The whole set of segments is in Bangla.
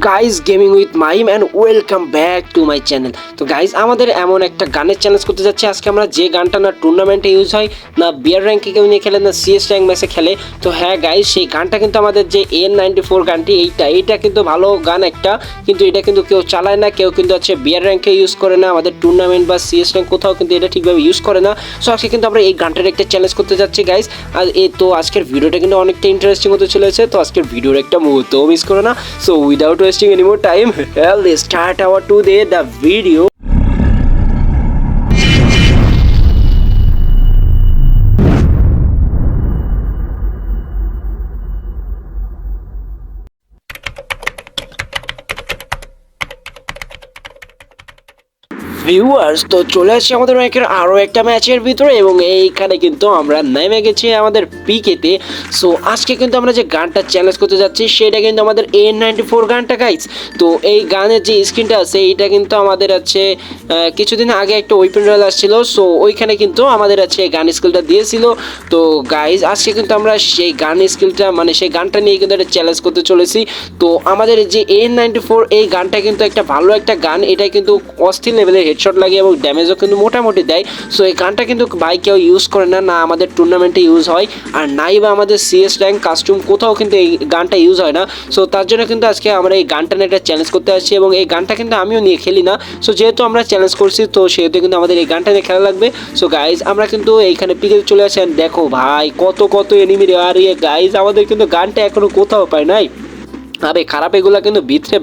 Guys gaming with Mime and welcome back to my channel তো গাইজ আমাদের এমন একটা গানের চ্যালেঞ্জ করতে যাচ্ছে। আজকে আমরা যে গানটা না টুর্নামেন্টে ইউজ হয়, না বিয়ার র্যাঙ্কে কেউ নিয়ে খেলে, না সিএস র্যাঙ্ক ম্যাচে খেলে, তো হ্যাঁ গাইজ সেই গানটা কিন্তু আমাদের যে এন নাইনটি ফোর গানটি, এইটা এইটা কিন্তু ভালো গান একটা, কিন্তু এটা কিন্তু কেউ চালায় না, কেউ কিন্তু হচ্ছে বিয়ার র্যাঙ্কে ইউজ করে না, আমাদের টুর্নামেন্ট বা সিএস র্যাঙ্ক কোথাও কিন্তু এটা ঠিকভাবে ইউজ করে না। সো আজকে কিন্তু আমরা এই গানটার একটা চ্যালেঞ্জ করতে যাচ্ছি গাইজ আর এই তো আজকের ভিডিওটা কিন্তু অনেকটা ইন্টারেস্টিং হতে চলেছে, তো আজকের ভিডিওর একটা মুহূর্তও মিস করো না। So without Wasting any more time. Well this start our today the video. Viewers তো চলে আসছি আমাদের র্যাঙ্কের আরও একটা ম্যাচের ভিতরে এবং এইখানে কিন্তু আমরা নেমে গেছি আমাদের পিকেতে সো আজকে কিন্তু আমরা যে গানটা চ্যালেঞ্জ করতে যাচ্ছি, সেটা কিন্তু আমাদের এ নাইনটি ফোর গানটা গাইজ তো এই গানের যে স্ক্রিনটা আছে, এইটা কিন্তু আমাদের আছে কিছুদিন আগে একটা ওয়েপেন রয়েল আসছিল। সো ওইখানে কিন্তু আমাদের আছে গান স্কিলটা দিয়েছিল। তো গাইজ আজকে কিন্তু আমরা সেই গান স্কিলটা মানে সেই গানটা নিয়ে কিন্তু একটা চ্যালেঞ্জ করতে চলেছি। তো, আমাদের যে এ নাইনটি ফোর এই গানটা কিন্তু একটা ভালো একটা গান। এটা কিন্তু অস্থির লেভেলের হেডশট লাগে এবং ড্যামেজও কিন্তু মোটামুটি দেয়। সো এই গানটা কিন্তু ভাই কেউ ইউজ করে না না আমাদের টুর্নামেন্টে ইউজ হয়, আর নাই বা আমাদের সিএস র্যাঙ্ক কাস্টুম কোথাও কিন্তু এই গানটা ইউজ হয় না। সো তার জন্য কিন্তু আজকে আমরা এই গানটা নিয়ে একটা চ্যালেঞ্জ করতে আসছি এবং এই গানটা কিন্তু আমিও নিয়ে খেলি না। সো যেহেতু আমরা চ্যালেঞ্জ করছি, তো সেহেতু কিন্তু আমাদের এই গানটা নিয়ে খেলা লাগবে। সো গাইজ আমরা কিন্তু এইখানে পিকে চলে আসেন দেখো ভাই, কত কত এনিমি রে, আর গাইজ আমাদের কিন্তু গানটা এখনও কোথাও পায় নাই। আরে খারাপ, এগুলা কিন্তু ভিতরে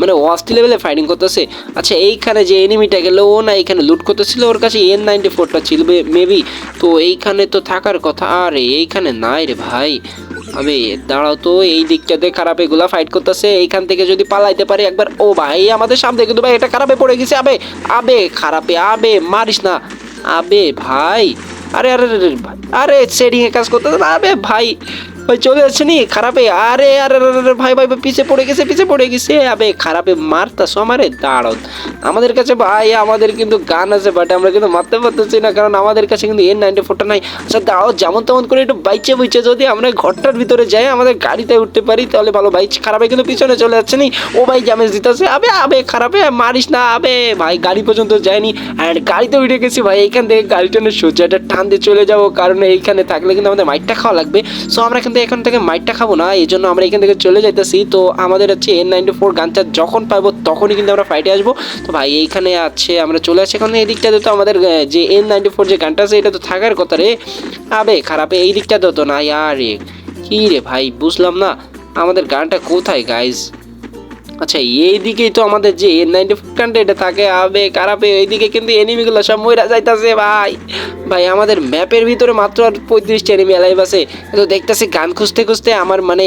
মানে অস্থি লেভেলে ফাইটিং করতেছে। আচ্ছা এইখানে যে এনিমিটা গেল, ও না এখানে লুট করতেছিল, ওর কাছে এন নাইনটি ফোরটা ছিল মেবি তো এইখানে তো থাকার কথা, আরে এইখানে নাই রে ভাই। আবে, দাঁড়াও তো, এই দিকটাতে খারাপ এগুলা ফাইট করতেছে। এইখান থেকে যদি পালাইতে পারি একবার, ও ভাই, আমাদের সামনে কিন্তু ভাই, এটা খারাপে পড়ে গেছে, আবে আবে, খারাপে, আবে, মারিস না। আবে, ভাই, আরে আরে আরে এ কাজ করতে আবে, ভাই। ভাই চলে যাচ্ছে নি খারাপে। আরে আরে আরে, ভাই ভাই পিছে পড়ে গেছে পিছে পড়ে গেছে। আবে খারাপে মারতাছো আমারে দাঁড়াও। আমাদের কাছে ভাই আমাদের কিন্তু গান আছে বাট আমরা কিন্তু মারতে পারতেছি না কারণ আমাদের কাছে কিন্তু এন নাইনটি ফোরটা নাই। আচ্ছা দাঁড়াও যেমন তেমন করে একটু বাইচে বুইচে যদি আমরা ঘরটার ভিতরে যাই আমাদের গাড়িতে উঠতে পারি তাহলে ভালো। ভাই খারাপে কিন্তু পিছনে চলে যাচ্ছে নি। ও ভাই জামেজ দিতেছে। আবে আবে খারাপে মারিস না আবে। ভাই গাড়ি পর্যন্ত যায়নি অ্যান্ড গাড়িতে উঠে গেছি ভাই এখান থেকে গাড়ি টানে সোজা একটা টান দিয়ে চলে যাব কারণ এইখানে থাকলে কিন্তু আমাদের মাইকটা খাওয়া লাগবে। সো আমরা কিন্তু এখান থেকে মাইটটা খাব না, এই জন্য আমরা এখান থেকে চলে যাইতেছি। তো আমাদের হচ্ছে এন নাইনটি ফোর গানটা যখন পাবো তখনই কিন্তু আমরা ফাইটে আসব। তো ভাই, এইখানে আছে, আমরা চলে আসছি। এখন এই দিকটাতে তো আমাদের যে এন নাইনটি ফোর যে গানটা আছে, এটা তো থাকার কথা রে। আবে খারাপে, এই দিকটাতে তো না, আরে। কি রে ভাই, বুঝলাম না। আমাদের গানটা কোথায় গাইজ আচ্ছা এই দিকেই তো আমাদের যে এন নাইনটি ফোর গানটা, এটা থাকে। আবে খারাপে, এইদিকে কিন্তু এনিমিগুলো সব মইরা যাইতাছে ভাই। ভাই, আমাদের ম্যাপের ভিতরে মাত্র আর পঁয়ত্রিশটা এনিমি অ্যালাইভ আছে। তো দেখতেছি গান খুঁজতে খুঁজতে আমার মানে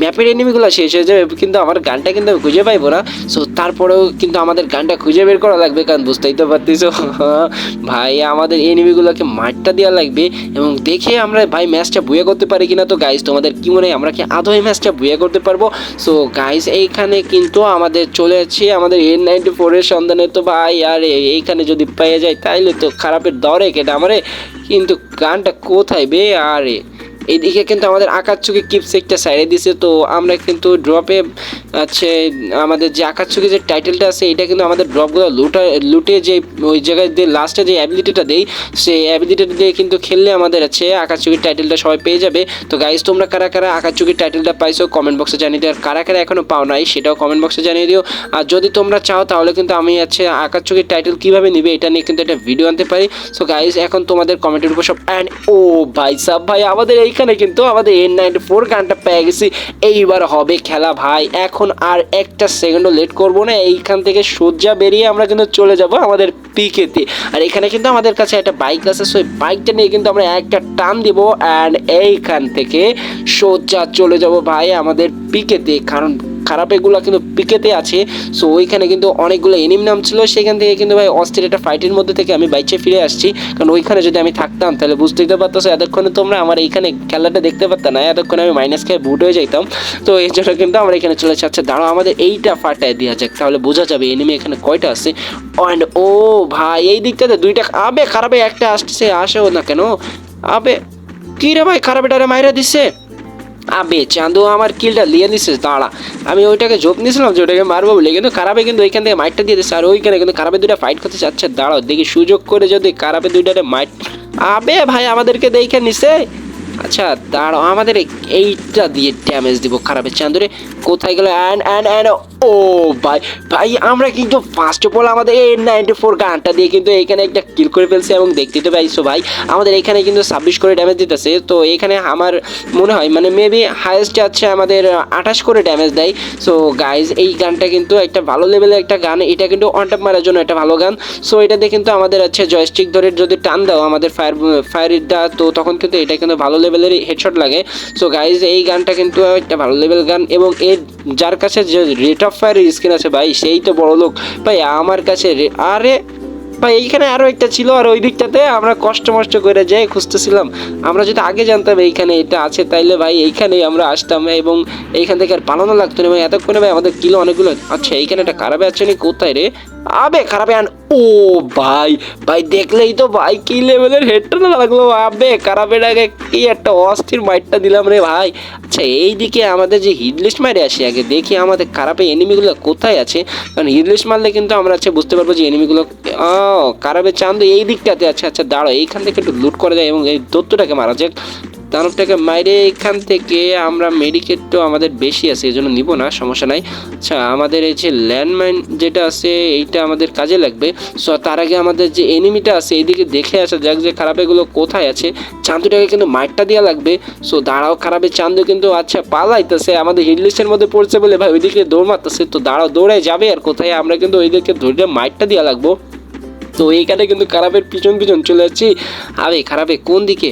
ম্যাপের এনিমিগুলো শেষ হয়ে যাবে, কিন্তু আমার গানটা কিন্তু আমি খুঁজে পাইবো না। সো তারপরেও কিন্তু আমাদের গানটা খুঁজে বের করা লাগবে, কারণ বুঝতেই তো পারতেছ। ভাই, আমাদের এনিমিগুলোকে মাঠটা দেওয়া লাগবে, এবং দেখে আমরা ভাই ম্যাচটা বুয়ে করতে পারি কিনা তো গাইজ তোমাদের কি মনে হয়? আমরা কি আদৌ এই ম্যাচটা বুয়ে করতে পারব? সো গাইজ এইখানে কিন্তু আমাদের চলে যাচ্ছে আমাদের এন নাইনটি ফোরের সন্ধানে। তো ভাই, আর এইখানে যদি পেয়ে যায়, তাইলে তো খারাপের দরে কেটে আমারে কিন্তু গানটা কোথায় বে আরে? এইদিকে কিন্তু আমাদের আকাশ চুকি কিপস একটা সাইডে দিছে। তো আমরা কিন্তু ড্রপে আছে আমাদের যে আকাশ চুকি যে টাইটেলটা আছে, এটা কিন্তু আমাদের ড্রপগুলো লুটা, লুটে যে, ওই জায়গায় দিয়ে লাস্টে যে অ্যাবিলিটিটা দেই, সেই অ্যাবিলিটিটা দিয়ে কিন্তু খেললে আমাদের আছে আকাশ চুকির টাইটেলটা সবাই পেয়ে যাবে। তো গাইজ তোমরা কারা কারা আকাশ চুকির টাইটেলটা পাইছো কমেন্ট বক্সে জানিয়ে দিও, আর কারা কারা এখনও পাও নাই, সেটাও কমেন্ট বক্সে জানিয়ে দিও। আর যদি তোমরা চাও, তাহলে কিন্তু আমি আছে আকাশ চুকির টাইটেল কীভাবে নিবে, এটা নিয়ে কিন্তু একটা ভিডিও আনতে পারি। সো গাইজ এখন তোমাদের কমেন্টের উপর সব অ্যান্ড ও ভাই সাব, ভাই, আমাদের এইখানে কিন্তু আমাদের এন নাইনটি ফোর গানটা পেয়ে গেছি। এইবার হবে খেলা ভাই। এখন আর একটা সেকেন্ডও লেট করব না। এইখান থেকে সজ্জা বেরিয়ে আমরা কিন্তু চলে যাব আমাদের পিকেতে। আর এখানে কিন্তু আমাদের কাছে একটা বাইক আছে। সেই বাইকটা নিয়ে কিন্তু আমরা একটা টান দিব। অ্যান্ড এইখান থেকে সজ্জা চলে যাব ভাই আমাদের পিকেতে। কারণ খারাপ এগুলো কিন্তু পিকেতে আছে। সো ওইখানে কিন্তু অনেকগুলো এনিম নাম ছিল। সেখান থেকে কিন্তু ভাই অস্থির একটা ফাইটের মধ্যে থেকে আমি বাইচে ফিরে আসছি। কারণ ওইখানে যদি আমি থাকতাম, তাহলে বুঝতেই তো পারতো এতক্ষণে তোমরা আমার এইখানে খেলাটা দেখতে পারতাম না। এতক্ষণে আমি মাইনাস খেয়ে বুট হয়ে যাইতাম। তো এই জন্য কিন্তু আমরা এখানে চলে যাচ্ছে দাঁড়াও, আমাদের এইটা ফাটায় দেওয়া যাক। তাহলে বোঝা যাবে এনিমি এখানে কয়টা আছে। অ্যান্ড ও ভাই, এই দিকটাতে দুইটা আবে, খারাপে একটা আসছে, আসেও না কেন? আবে, কি রে ভাই খারাপ এটারে মাইরা দিচ্ছে আবে চাঁদো আমার কিলটা লিয়ে নিছিস দাঁড়া। আমি ওইটাকে জোপ নিয়েছিলাম যে ওটাকে মারবো বলে, কিন্তু কারাবে কিন্তু ওইখান থেকে মাইটটা দিয়ে দিচ্ছে আর ওইখানে কিন্তু কারাবে দুইটা ফাইট করতে চাচ্ছে, দাঁড়াও, দেখি সুযোগ করে যদি কারাবে দুইটারে মাইট আবে ভাই, আমাদেরকে দেখে নিছে। আচ্ছা দাঁড়াও, আমাদের এইটা দিয়ে ড্যামেজ দিব খারাপের চান্দুরে, কোথায় গেল? অ্যান্ড অ্যান্ড অ্যান্ড ও ভাই ভাই, আমরা কিন্তু ফার্স্ট অফ অল আমাদের এই নাইনটি ফোর গানটা দিয়ে কিন্তু এখানে একটা কিল করে ফেলছে এবং দেখতে তো পাইছো ভাই, আমাদের এখানে কিন্তু ছাব্বিশ করে ড্যামেজ দিতেছে। তো এখানে আমার মনে হয় মানে মেবি হায়েস্ট আছে আমাদের আঠাশ করে ড্যামেজ দেয়। সো গাইজ এই গানটা কিন্তু একটা ভালো লেভেলের একটা গান। এটা কিন্তু অন টপ মারার জন্য একটা ভালো গান। সো এটা দিয়ে কিন্তু আমাদের হচ্ছে জয়স্টিক ধরে যদি টান দাও আমাদের ফায়ার ফায়ারটা তো তখন কিন্তু এটা কিন্তু ভালো লেভেলের হেডশট লাগে। সো গাইজ এই গানটা কিন্তু একটা ভালো লেভেল গান এবং এর যার কাছে যে রেট অফ স্ক্রিন আছে, ভাই সেই তো বড় লোক। ভাই, আমার কাছে আরে, ভাই, এইখানে আরও একটা ছিল, আর ওই দিকটাতে আমরা কষ্ট মষ্ট করে যাই খুঁজতেছিলাম। আমরা যদি আগে জানতাম এইখানে এটা আছে, তাইলে ভাই, এইখানেই আমরা আসতাম, এবং এইখান থেকে আর পালানো লাগতো না এবং এতক্ষণে, ভাই, আমাদের কিলো অনেকগুলো আচ্ছা এইখানে একটা খারাপে আছে নি কোথায় রে? আবে, খারাপে আন ও ভাই ভাই, দেখলেই তো ভাই, কি লেভেলের হেডটা না লাগল, আবে খারাপেটাকে কি একটা অস্থির মাইটটা দিলাম রে ভাই। আচ্ছা এইদিকে আমাদের যে হিট লিস্ট মারে আসি আগে দেখি আমাদের খারাপে এনিমিগুলো কোথায় আছে। কারণ হিট লিস্ট মারলে কিন্তু আমরা হচ্ছে বুঝতে পারব যে এনিমিগুলো ও, খারাপের চান্দ এই দিকটাতে আছে। আচ্ছা দাঁড়ো এইখান থেকে একটু লুট করা যায় এবং এই দত্তটাকে মারা যাক। দানবটাকে মাইরে এখান থেকে আমরা মেডিকেট তো আমাদের বেশি আছে এই জন্য নিব না, সমস্যা নাই। আচ্ছা আমাদের এই যে ল্যান্ডমাইন যেটা আছে, এইটা আমাদের কাজে লাগবে। সো তার আগে আমাদের যে এনিমিটা আছে এইদিকে দেখে আসা যাক যে খারাপেগুলো কোথায় আছে। চান্দুটাকে কিন্তু মাইটটা দেওয়া লাগবে। সো দাঁড়াও, খারাপের চান্দু কিন্তু আচ্ছা পালাইতেছে, আমাদের হিটলিস্টের মধ্যে পড়ছে বলে ভাই, ওইদিকে দৌড় মারতেছে। তো দাঁড়াও, দৌড়ায় যাবে আর কোথায়? আমরা কিন্তু ওইদিকে ধরে মাইটটা দেওয়া লাগবো। তো এইখানে কিন্তু খারাপের পিছন পিছন চলে যাচ্ছি। আরে খারাপে, কোন দিকে?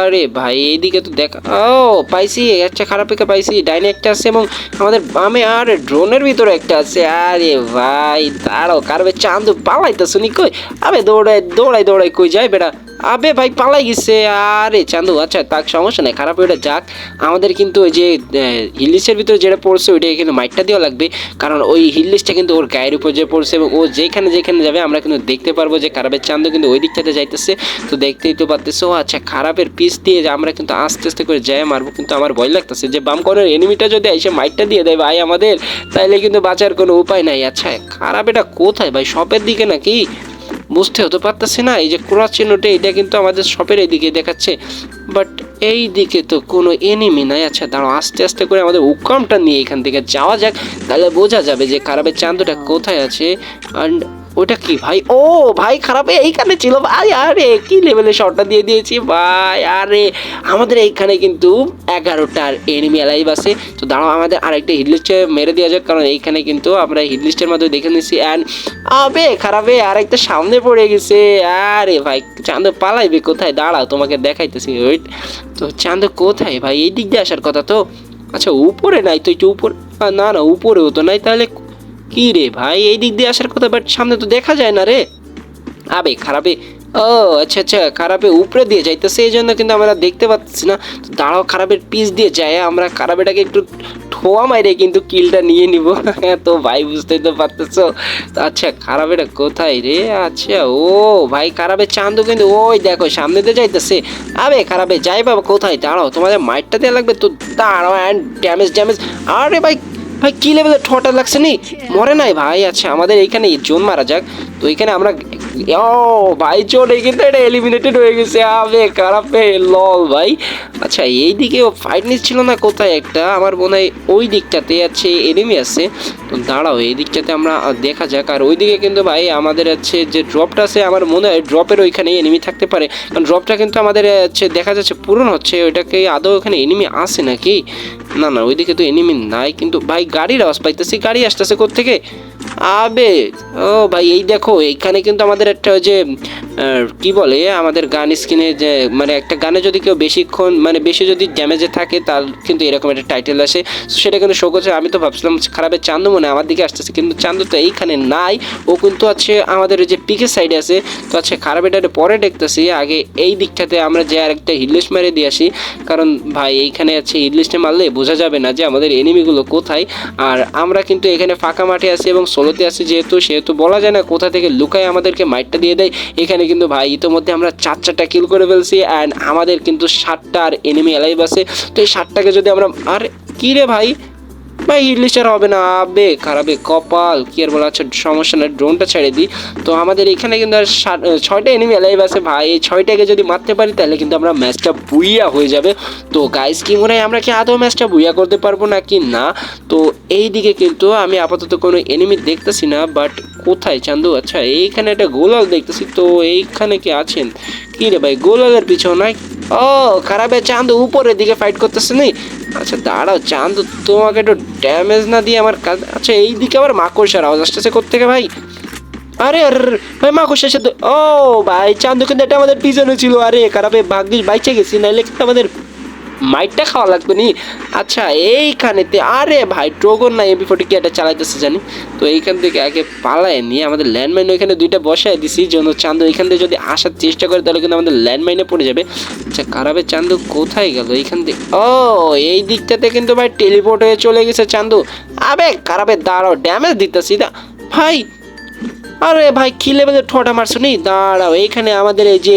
আরে ভাই, এইদিকে তো দেখ। ও, পাইছি আচ্ছা খারাপেকে পাইছি। ডাইনে একটা আছে এবং আমাদের বামে আর ড্রোনের ভিতরে একটা আছে। আরে ভাই, দাঁড়াও, কারবে চান্দু পালাইতে শুনি কই? আরে দৌড়াই দৌড়াই দৌড়াই কই যায় বেটা আবে ভাই পালাই গেছে। আরে চান্দু আচ্ছা তাক, সমস্যা নেই, খারাপ ওইটা যাক। আমাদের কিন্তু ওই যে হিলিসের ভিতরে যেটা পড়ছে, ওইটা কিন্তু মাইটটা দেওয়া লাগবে। কারণ ওই হিলিসটা কিন্তু ওর গায়ের উপর যে পড়ছে এবং ও যেখানে যেখানে যাবে, আমরা কিন্তু দেখতে পারব যে খারাপের চান্দু কিন্তু ওই দিকটাতে যাইতেছে। তো দেখতেই তো পারতেছে, ও আচ্ছা খারাপের পিস দিয়ে যে আমরা কিন্তু আস্তে আস্তে করে যাই মারবো, কিন্তু আমার ভয় লাগতেছে যে বাম কর্নার এনিমিটা যদি এসে মাইটটা দিয়ে দেয় ভাই আমাদের, তাইলে কিন্তু বাঁচার কোনো উপায় নাই। আচ্ছা খারাপ এটা কোথায় ভাই? শপের দিকে নাকি? বুঝতে হতে পারতেছে না, এই যে ক্রস চিহ্নটা, এটা কিন্তু আমাদের শপের এইদিকে দেখাচ্ছে। বাট এই দিকে তো কোনো এনিমি নাই আচ্ছা দাঁড়ো আস্তে আস্তে করে আমাদের উকামটা নিয়ে এখান থেকে যাওয়া যাক, তাহলে বোঝা যাবে যে খারাপের চান্দটা কোথায় আছে। অ্যান্ড ওটা কি ভাই? ও, ভাই খারাপ এইখানে ছিল। ভাই আরে, কি লেভেলে শটটা দিয়ে দিয়েছি ভাই? আরে, আমাদের এইখানে কিন্তু এগারোটার এনিমি অ্যালাইভ আছে। তো দাঁড়াও, আমাদের আরেকটা হিটলিস্টে মেরে দেওয়া যাক, কারণ এইখানে কিন্তু আমরা হিটলিস্টের মাধ্যমে দেখে নিচ্ছি অ্যান্ড আবে, খারাপে, আরেকটা সামনে পড়ে গেছে। আরে ভাই, চাঁদ পালাইবে কোথায়? দাঁড়াও, তোমাকে দেখাইতেছি ওয়েট তো চাঁদ কোথায় ভাই? এই দিক দিয়ে আসার কথা তো? আচ্ছা উপরে নাই তো, একটু উপরে না না, উপরেও তো নাই, তাহলে কি রে ভাই, এই দিক দিয়ে আসার কথা বাট সামনে তো দেখা যায় না রে। আবে, খারাপে। ও আচ্ছা আচ্ছা খারাপে উপরে দিয়ে যাইতেছে, এই জন্য কিন্তু আমরা দেখতে পাচ্ছি না। দাঁড়াও, খারাপের পিস দিয়ে যায়, আমরা খারাপেটাকে একটু ঠোয়া মাইরে কিন্তু কিলটা নিয়ে নিব। তো ভাই, বুঝতেই তো পারতেছো। আচ্ছা খারাপেটা কোথায় রে? আচ্ছা ও ভাই, খারাপের চান্দু কিন্তু ওই দেখো, সামনে দিয়ে যাইতেছে। আবে, খারাপে, যাই বাবা, কোথায়? দাঁড়াও, তোমাদের মাইটটা দেওয়া লাগবে, তো দাঁড়াও অ্যান্ড ড্যামেজ ড্যামেজ আরে ভাই ভাই কি লেভেলের ঠোঁটা লাগছে নি? মরে নাই ভাই আচ্ছা আমাদের এইখানে জোন মারা যাক। তো এখানে আমরা ও, ভাই এই কিন্তু এটা এলিমিনেটেড হয়ে গেছে। আবে, খারাপে লল ভাই। আচ্ছা এই দিকে ফাইট নিচ্ছিল না কোথায় একটা? আমার মনে হয় ওই দিকটাতে আছে এনিমি আছে। তো দাঁড়াও, এই দিকটাতে আমরা দেখা যাক। আর ওইদিকে কিন্তু, ভাই, আমাদের হচ্ছে যে ড্রপটা আছে, আমার মনে হয় ড্রপের ওইখানে এনিমি থাকতে পারে। কারণ ড্রপটা কিন্তু আমাদের হচ্ছে দেখা যাচ্ছে পূরণ হচ্ছে, ওইটাকে আদৌ ওখানে এনিমি আসে নাকি? না না, ওইদিকে তো এনিমি নাই। কিন্তু, ভাই, গাড়ির আওয়াজ পাইতেছি। গাড়ি আসতেছে কোথেকে আবে ও ভাই এই দেখো এইখানে কিন্তু আমাদের একটা ওই যে কি বলে, আমাদের গান স্ক্রিনে যে মানে একটা গানে যদি কেউ বেশিক্ষণ মানে বেশি যদি ড্যামেজে থাকে, তার কিন্তু এরকম একটা টাইটেল আসে। So, সেটা কিন্তু শো করছে। আমি তো ভাবছিলাম খারাপের চান্দু মনে আমার দিকে আসতেছে, কিন্তু চান্দু তো এইখানে নাই। ও কিন্তু আছে আমাদের যে পিকের সাইডে আছে। তো আচ্ছা খারাপ এটা পরে দেখতেছি। আগে এই দিকটাতে আমরা যে আরেকটা হিটলিস্ট মেরে দিয়ে আসি। কারণ ভাই, এইখানে আছে হিটলিস্টে মারলে বোঝা যাবে না যে আমাদের এনিমিগুলো কোথায়। আর আমরা কিন্তু এখানে ফাঁকা মাঠে আছি এবং সোলোতে আছি যেহেতু, সেহেতু বলা যায় না কোথা থেকে লুকায় আমাদেরকে মাইটটা দিয়ে দেয়। এখানে কিন্তু ভাই ইতোমধ্যে আমরা চার চারটা কিল করে ফেলছি অ্যান্ড আমাদের কিন্তু ষাটটা আর এনিমি অ্যালাইভ আছে। তো এই ষাটটাকে যদি আমরা, আর কি রে ভাই? ভাই ইংলিশের হবে না। আবে, খারাপে কপাল। কি আর বলা সমস্যা না ড্রোনটা ছেড়ে দিই। তো আমাদের এখানে কিন্তু আর ছয়টা এনিমি অ্যালাইভ আছে ভাই। এই ছয়টাকে যদি মারতে পারি, তাহলে কিন্তু আমরা ম্যাচটা বুইয়া হয়ে যাবে। তো গাইস কি মনে হয় আমরা কি আদৌ ম্যাচটা বুইয়া করতে পারব না কি না? তো এই দিকে কিন্তু আমি আপাতত কোনো এনিমি দেখতেছি না বাট কোথায়? চান্দু আচ্ছা এইখানে একটা গোলাল দেখতেছি তো এইখানে কি আছেন? কি রে ভাই গোলালের পিছনে ও খারাপে চান্দু উপরের দিকে ফাইট করতেছে নি আচ্ছা দাঁড়াও চান্দু তোমাকে একটু ড্যামেজ না দিয়ে আমার কাজ আচ্ছা এই দিকে আবার মাকড়সার আওয়াজ আসতেছে কোথেকে ভাই? আরে আরে আরে, ভাই মাকড়সার সাথে ও ভাই চান্দু কিন্তু এটা আমাদের পিছনে ছিল। আরে খারাপে ভাগ্যিস বাইচে গেছি নাইলে কিন্তু আমাদের মাইটটা খাওয়া লাগবে নি? আচ্ছা এইখানেতে, আরে ভাই ট্রোগন না এমপি ফোর্টি কি একটা চালাইতেছে জানি। তো এইখান থেকে আগে পালায় নিয়ে আমাদের ল্যান্ডমাইন ওইখানে দুইটা বসায় দিছি, যেন চান্দু এখান থেকে যদি আসার চেষ্টা করে, তাহলে কিন্তু আমাদের ল্যান্ডমাইনে পড়ে যাবে। আচ্ছা কারাবে চান্দু কোথায় গেল এইখান থেকে ও, এই দিকটাতে কিন্তু ভাই টেলিপোর্ট হয়ে চলে গেছে চান্দু। আবে কারাবে দাঁড়াও ড্যামেজ দিতেছি দা ভাই, আরে ভাই, কি লেভেলে ঠোঁটা মারছো নি দাঁড়াও, এইখানে আমাদের এই যে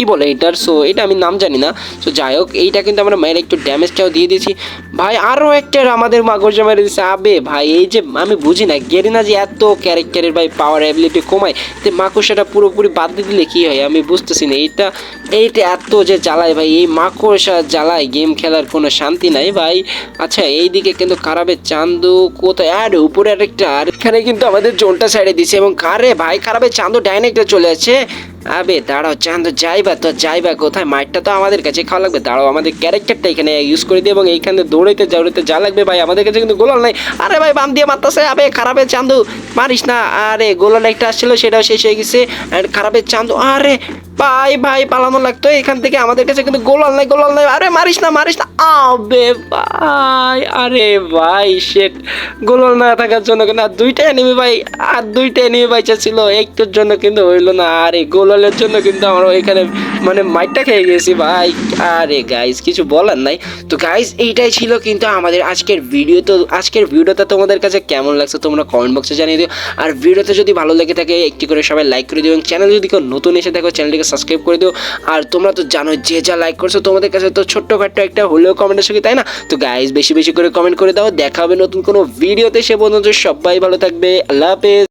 কি বলে এটার? সো এটা আমি নাম জানি না। সো যাই হোক, এইটা কিন্তু আমরা মায়ের একটু ড্যামেজটাও দিয়ে দিয়েছি। ভাই আরও একটা আমাদের মাগজে মেরে দিচ্ছে আবে ভাই, এই যে আমি বুঝি না, গেরিনা যে এত ক্যারেক্টারের ভাই পাওয়ার অ্যাবিলিটি কমায়, তো মাকড়সাটা পুরোপুরি বাদ দিয়ে দিলে কী হয়? আমি বুঝতেছি না, এইটা এইটা এত যে জ্বালায় ভাই, এই মাকড়সা জ্বালায় গেম খেলার কোনো শান্তি নাই ভাই। আচ্ছা এইদিকে কিন্তু খারাপের চান্দু কোথায়? আর, উপরে আরেকটা, আর এখানে কিন্তু আমাদের জোনটা সাইডে দিছে, এবং কারে ভাই, খারাপের চান্দু ডাইনেক্টে চলে আছে আবে দাঁড়াও, চান্দু যাইবা তো, যাইবা কোথায়? মাইটটা তো আমাদের কাছে খাওয়া লাগবে, দাঁড়াও, আমাদের ক্যারেক্টারটা এখানে ইউজ করে দিই, এবং এইখানে দৌড়াইতে দৌড়াইতে যা লাগবে ভাই, আমাদের কাছে কিন্তু গোলাল নাই। আরে ভাই, বাম দিয়ে মারতেছে, আবে খারাপের চান্দু। মারিস না, আরে গোলাল একটা আসছিল, সেটাও শেষ হয়ে গেছে। আর খারাপের চান্দু, আরে ভাই ভাই পালানো লাগতো, এখান থেকে আমাদের কাছে কিন্তু গোলাল নাই গোলাল নাই আরে মারিস না মারিস না, আবে ভাই, আরে ভাই শেট গোলাল না থাকার জন্য কিন্তু আর দুইটা এনিমি ভাই, আর দুইটা এনিমি বাইচা ছিল একটার জন্য কিন্তু হইল না। আরে গোলালের জন্য কিন্তু আমরা ওইখানে মানে মাইটটা খেয়ে গেছি ভাই। আরে গাইস কিছু বলার নাই। তো গাইস এইটাই ছিল কিন্তু আমাদের আজকের ভিডিও তো, আজকের ভিডিওটা তোমাদের কাছে কেমন লাগছে তোমরা কমেন্ট বক্সে জানিয়ে দিও। আর ভিডিওতে যদি ভালো লেগে থাকে, একটি করে সবাই লাইক করে দিও এবং চ্যানেল যদি কেউ নতুন এসে থাকো চ্যানেলটিকে সাবস্ক্রাইব করে দিও। আর তোমরা তো জানো যে যা লাইক করছ, তোমাদের কাছে তো ছোট্টখাট্ট একটা হলেও কমেন্টের সঙ্গে তাই না? তো গাইজ বেশি বেশি করে কমেন্ট করে দাও। দেখা হবে নতুন কোনো ভিডিওতে সে পর্যন্ত সবাই ভালো থাকবে। আল্লাহ হাফেজ।